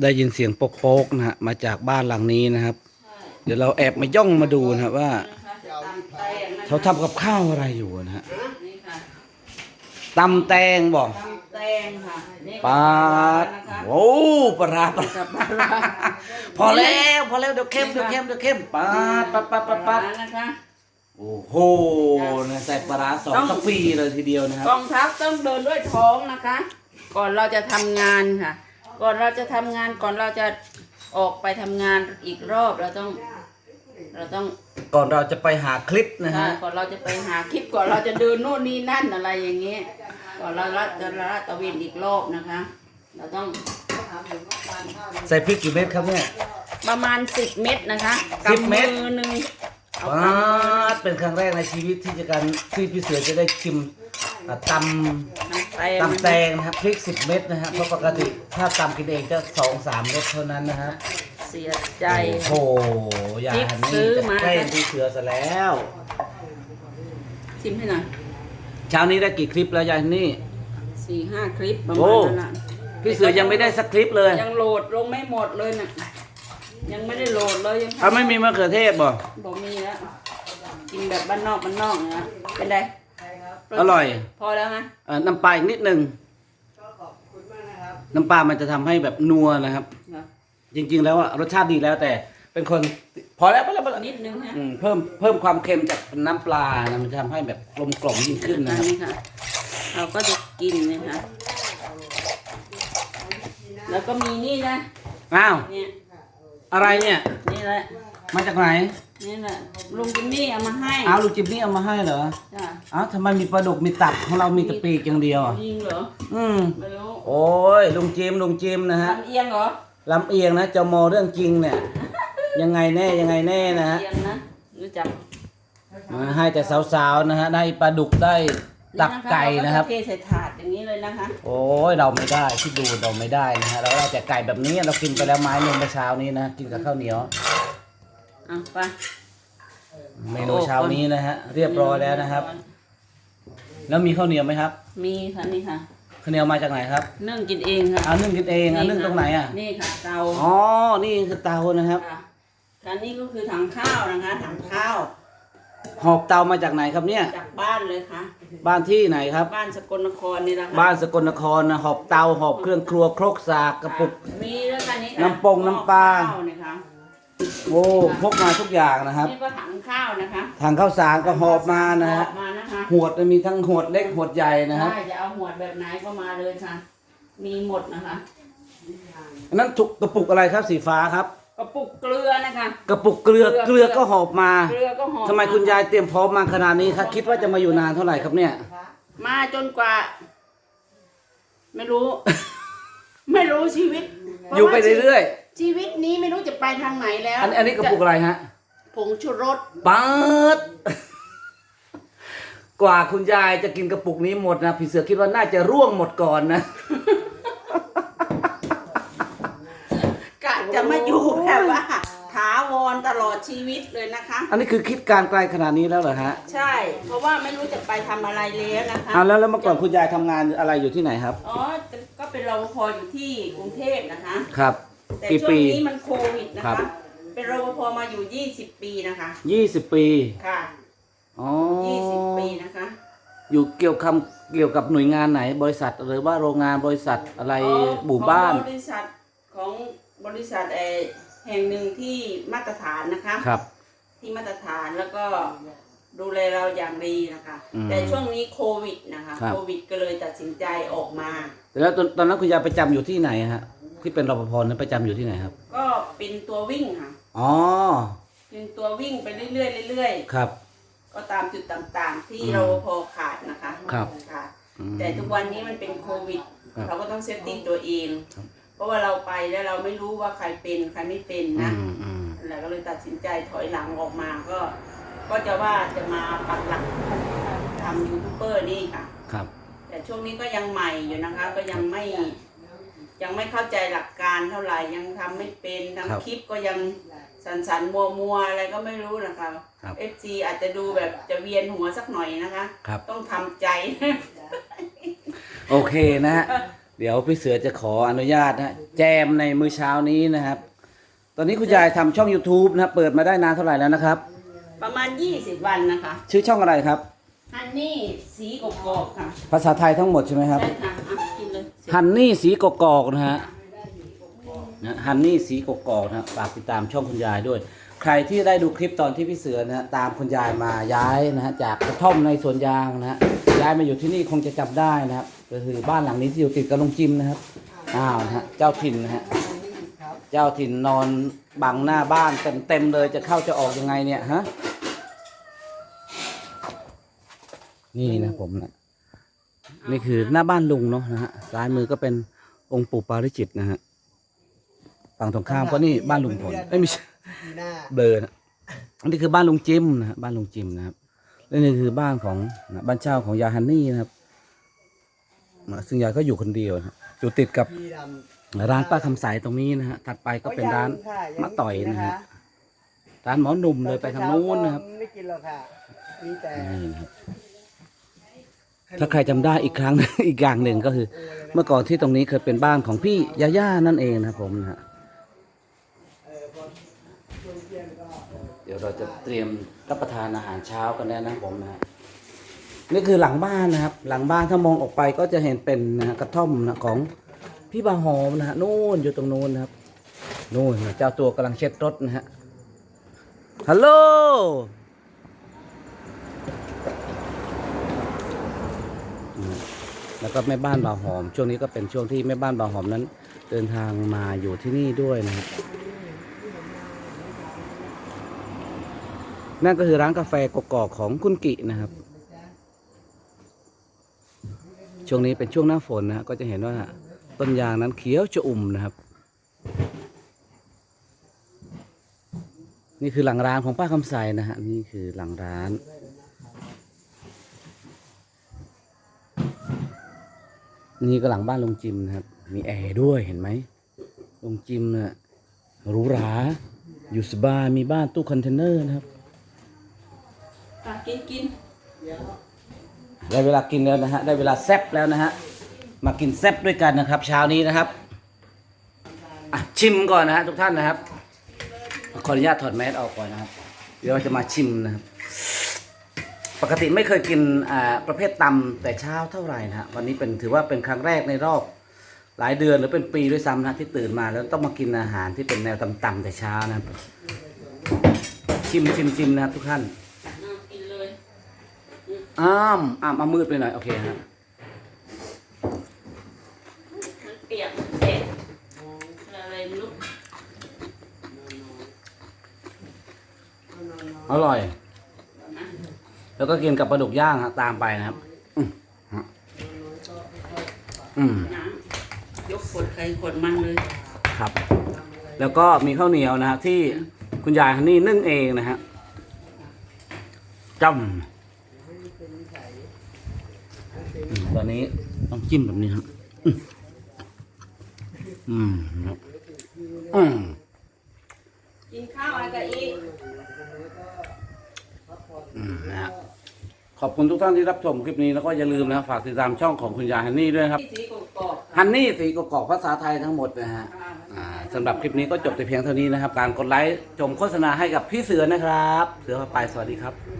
ได้ยินเสียงโป๊กๆนะฮะมาจากบ้านหลังนี้นะครับ เดี๋ยวเราแอบมาย่องมาดูนะครับว่า เขาทำกับข้าวอะไรอยู่นะฮะนี่ค่ะตำแตงบอกตำแตงค่ะนี่ปาดนะคะโอ้ปลาร้าปลาร้ากับปลาร้าพอแล้วพอแล้วเดี๋ยวเข้มเดี๋ยวเข้มเดี๋ยวเข้มปาดปัดปัดปัดปัดนะคะโอ้โหนะใส่ปลาร้าสองสปีเลยทีเดียวนะครับกองทัพต้องเดินด้วยท้องนะคะ ก่อนเราจะทำงานค่ะ ก่อนเราจะทำงานก่อนเราจะออกไปทำงานอีกรอบเราต้อง เราต้องก่อนเราจะไปหาคลิปนะฮะก่อนเราจะไปหาคลิปก่อนเราจะเดินโน่นนี่นั่นอะไรอย่างเงี้ยก่อนเราจะละตะเวนอีกรอบนะคะ เราต้องใส่พริกกี่เม็ดครับเนี่ยประมาณสิบเม็ดนะคะสิบเม็ดกำมือหนึ่งเอาปกำมืาอดเป็นครั้งแรกในชีวิตที่จะการที่พี่เสือจะได้ชิมอะตำน้ำแตงตำแตงนะครับพริกสิบเม็ดนะฮะเพราะปกติถ้าตำกินเองจะสองสามเม็ดเท่านั้นนะครับเสียใจ โอ้โหอย่าพริกหันซื้นี่อจะมาแกล้งพี่เสือซะแล้ว ชิมให้หน่อยเช้านี้ได้กี่คลิปแล้วยายฮันนี่ สี่ห้าคลิปประโอ้มาณนั้นน่ะพี่เสือยังไม่ได้สักคลิปเลยยังโหลดลงไม่หมดเลยน่ะยังไม่ได้โหลดเลยยังเอาไม่มีมะเขือเทศบ่บอกมีแล้วกินแบบบ้านนอกบ้านนอกนะเป็นไง อร่อย พอแล้วไหมเอ่อน้ำปลาอีกนิดหนึ่งน้ำปลามันจะทำให้แบบนัวนะครับ เหรอจริง ๆ แล้วอะรสชาติดีแล้วแต่เป็นคนพอแล้วพอแล้วพอแล้วนิดนึงฮะอืมเพิ่มเพิ่มความเค็มจากน้ำปลานะมันจะทำให้แบบกลมกล่อมยิ่งขึ้นอันะนครับนี้ค่ะ เราก็จะกินนะคะแล้วก็มีนี่นะ อ้าว เนี่ย อะไรเนี่ย นี่แหละมาจากไหน นี่แหละลุงจิมมี่เอามาให้อ้าวลูกจิบนี่เอามาให้เหรอจ้ะอ้าวทำไมมีปลาดุกมีตับของเรามีแต่ปีกอย่างเดียวอะยิงเหรออืมไม่รู้โอ้ยลุงจิมลุงจิมนะฮะลำเอียงเหรอลำเอียงนะจะมอเรื่องจริงเนี่ย ยังไงแน่ยังไงแน่นะฮะเอียงนะรู้จักอ่าให้แต่สาวๆนะฮะได้ปลาดุกได้ตับไก่นะครับเาก็จเทใส่ถาดอย่างนี้เลยนะคะโอ้ยเราไม่ได้ที่ดูเราไม่ได้นะฮะเราได้แต่ไก่แบบนี้เรากินไปแล้วไม้หนึ่งเมื่อเช้านี้นะกินกับข้าวเหนียวเอาไปเมนูเช้านี้นะฮะ เรียบร้อยแล้วนะครับ แล้วมีข้าวเหนียวไหมครับมีค่ะนี่ค่ะข้าวเหนียวมาจากไหนครับนึ่งกินเองค่ะเอานึ่งกินเองเอานึ่งตรงไหนอะนี่ค่ะเตาอ๋อนี่คือเตานะครับค่ะอันนี้ก็คือถังข้าวนะคะถังข้าวหอบเตามาจากไหนครับเนี่ย จากบ้านเลยค่ะ บ้านที่ไหนครับ บ้านสกลนครนี่แหละค่ะบ้านสกลนครนะหอบเตาหอบเครื่องครัวครกสากกระปุก มีแล้วค่ะนี่ค่ะน้ำปงน้ำปลา ข้าวเนี่ยค่ะ โอ้พกมาทุกอย่างนะครับ นี่ก็ถังข้าวนะคะทางข้าวสารก็หอบมานะอฮะอกมานะคะหวดมีทั้งหวดเล็กหวดใหญ่นะครับ ได้จะเอาหวดแบบไหนก็มาเลยค่ะ มีหมดนะคะ อันนั้นถุกกระปุกอะไรครับสีฟ้าครับ กระปุกเกลือนะคะ กระปุกเกลือเกลือเกลือก็หอบมาเกลือก็หอมทำไมคุณยายเตรียมพร้อมมาขนาดนี้ครับคิดว่าจะมาอยู่นานเท่าไหร่ครับเนี่ย มาจนกว่า ไม่รู้ ไม่รู้ชีวิตพราะอยู่ไปว่าเรื่อย ชีวิตนี้ไม่รู้จะไปทางไหนแล้วๆอันอันนี้กระปุกอะไรฮะผงชูรสปัดกว่าคุณยายจะกินกระปุกนี้หมดนะพี่เสือคิดว่าน่าจะร่วงหมดก่อนนะกะจะมาอยู่แบบว่าถาวรตลอดชีวิตเลยนะคะ อันนี้คือคิดการไกลขนาดนี้แล้วเหรอฮะใช่ เพราะว่าไม่รู้จะไปทำอะไรแล้วนะคะเอาแล้วแล้วเมื่อก่อนคุณยายทำงานอะไรอยู่ที่ไหนครับ อ๋อก็เป็นรปภอยู่ที่กรุงเทพนะคะ ครับ แต่กี่ช่วปีงนี้มันโควิดนะครัคะ บ เป็นรปภมาอยู่ 20 ปีนะคะ ยี่สิบปีค่ะ อ๋อ20 ปีนะคะ อยู่เกี่ยวคำเกี่ยวกับหน่วยงานไหนบริษัทหรือว่าโรงงานบริษัทอะไรอ๋อหมู่บ้านของบริษัทของบริษัทเออแห่งหนึ่งที่มาตรฐานนะคะ ครับ ที่มาตรฐานแล้วก็ดูแลเราอย่างดีนะคะ อืมแต่ช่วงนี้โควิดนะคะ ครับ โควิดก็เลยตัดสินใจออกมาแต่แล้วตอนตอนนั้นคุณยายประจำอยู่ที่ไหนฮะ ที่เป็นรปภนั้นประจำอยู่ที่ไหนครับ ก็เป็นตัววิ่งค่ะ อ๋อ เป็นตัววิ่งไปเรื่อยๆเรื่อยครับ ๆ ก็ตามจุดต่างๆ ที่อืมเราพอขาดนะคะครับค่ะอืมแต่ทุกวันนี้มันเป็นโควิด ครับเราก็ต้องเซฟตี้ตัวเอง ครับ เพราะว่าเราไปแล้วเราไม่รู้ว่าใครเป็นใครไม่เป็นอืนะมอืมแล้วก็เลยตัดสินใจถอยหลังออกมาก็ ก็จะว่าจะมาปักหลักทำยูทูบเบอร์นี่ค่ะ ครับ แต่ช่วงนี้ก็ยังใหม่อยู่นะคะ ก็ยังไม่ ยังไม่เข้าใจหลักการเท่าไหร่ยังทำไม่เป็นทำคลิปก็ยังสันสันมัวมัวๆอะไรก็ไม่รู้นะคะครับ เอฟซีอาจจะดูแบบจะเวียนหัวสักหน่อยนะคะ ครับ ต้องทำใจ โอเคนะฮะเดี๋ยวพี่เสือจะขออนุญาตนะฮะแจมในมื้อเช้านี้นะครับ ตอนนี้คุณยายทำช่อง YouTube นะครับเปิดมาได้นานเท่าไหร่แล้วนะครับ ประมาณ 20 วันนะคะ ชื่อช่องอะไรครับ ฮันนี่สีกกอกๆค่ะภาษาไทยทั้งหมดใช่ไหมครับใช่ค่ะอะกินเลยฮันนี่สีกกอกนะฮะนะฮันนี่สีกกอกนะฮะฝากติดตามช่องคุณยายด้วย ใครที่ได้ดูคลิปตอนที่พี่เสือนะฮะตามคุณยายมาย้ายนะฮะจากกระท่อมในสวนยางนะฮะย้ายมาอยู่ที่นี่คงจะจำได้นะครับก็คือบ้านหลังนี้ที่อยู่ติดกับลุงจิมนะครับอ้าวนะฮะเจ้าถิ่นนะฮะเจ้าถิ่นนอนบังหน้าบ้านเต็มเต็มๆเลยจะเข้าจะออกยังไงเนี่ยฮะ นี่นะผมนะนี่คือหน้าบ้านลุงเนาะนะฮะซ้ายมือก็เป็นองค์ปู่ปาริจิตนะฮะฝั่งตรงข้ามก็นี่บ้านลุงพลไม่มีปีหน้าเบลอนะอันนี้คือบ้านลุงจิมนะฮะบ้านลุงจิมนะครับและนี่คือบ้านของนะบ้านเช่าของยายฮันนี่นะครับนะซึ่งยายก็อยู่คนเดียวนะอยู่ติดกับพี่ดร้านป้าคำใสตรงนี้นะฮะถัดไปำก็เป็นร้านยังค่ะงมะต่อยนะฮะคร้านหมอหนุ่มเลยไปทางนู้นนะครับไม่กินหรอกค่ะมีแต่นี่นะครับ ถ้าใครจำได้อีกครั้ง อีกอย่างหนึ่งก็คือ เมื่อก่อนที่ตรงนี้เคยเป็นบ้านของพี่ยาย่านั่นเองนะครับผมนะฮะเดี๋ยวเราจะเตรียมรับประทานอาหารเช้ากันแล้วนะครับผมนะฮะนี่คือหลังบ้านนะครับ หลังบ้านถ้ามองออกไปก็จะเห็นเป็นนะฮะกระท่อมนะของพี่บาหอมนะฮะนู่นอยู่ตรงนู้นนะครับนู่นนะเจ้าตัวกำลังเช็ดรถนะฮะฮัลโหล แล้วก็แม่บ้านบ่าวหอม ช่วงนี้ก็เป็นช่วงที่แม่บ้านบ่าวหอมนั้น เดินทางมาอยู่ที่นี่ด้วยนะครับนั่นก็คือร้านกาแฟกกอกของคุณกินะครับ ช่วงนี้เป็นช่วงหน้าฝนนะฮะก็จะเห็นว่าต้นยางนั้นเขียวจะอุ่มนะครับ นี่คือหลังร้านของป้าคำใสนะฮะนี่คือหลังร้าน นี่ก็หลังบ้านลุงจิมนะครับ มีแอร์ด้วยเห็นไหมลุงจิมเนี่ยหรูหราอยู่สบายมีบ้านตู้คอนเทนเนอร์นะครับอะกินกินได้เวลากินแล้วนะฮะได้เวลาแซบแล้วนะฮะมากินแซบด้วยกันนะครับเช้านี้นะครับอะชิมก่อนนะฮะทุกท่านนะครับ ขออนุญาตถอดแมสออกก่อนนะครับ เดี๋ยวเราจะมาชิมนะครับ ปกติไม่เคยกินอ่าประเภทตำแต่เช้าเท่าไหร่นะฮะวันนี้เป็นถือว่าเป็นครั้งแรกในรอบหลายเดือนหรือเป็นปีด้วยซ้ำนะที่ตื่นมาแล้วต้องมากินอาหารที่เป็นแนวต่ำๆแต่เช้านะครับชิมชิมชิมนะครับทุกท่านอะกินเลยอ้ามอ้ามเอามืดไปหน่อยโอเคฮะมันเปียกมันเจ็บอะไรไม่รู้อร่อย แล้วก็กินกับปลาดุกย่างฮะตามไปนะครับอืมฮะอืมน้ำยกขวดใครขวดมันเลย ครับ แล้วก็มีข้าวเหนียวนะฮะที่คุณยายฮันนี่นึ่งเองนะฮะจำอืมตอนนี้ต้องจิ้มแบบนี้ครับ อืมอืมครับอืมกินข้าวอะไรกับอีก อืมนะฮะ ขอบคุณทุกท่านที่รับชมคลิปนี้แล้วก็อย่าลืมนะฝากติดตามช่องของคุณยายฮันนี่ด้วยนะครับที่สีกกอกฮันนี่สีกกอกภาษาไทยทั้งหมดนะฮะค่ะอ่าสำหรับคลิปนี้ก็จบแต่เพียงเท่านี้นะครับ การกดไลค์ชมโฆษณาให้กับพี่เสือนะครับ เสือพาไปสวัสดีครับอืม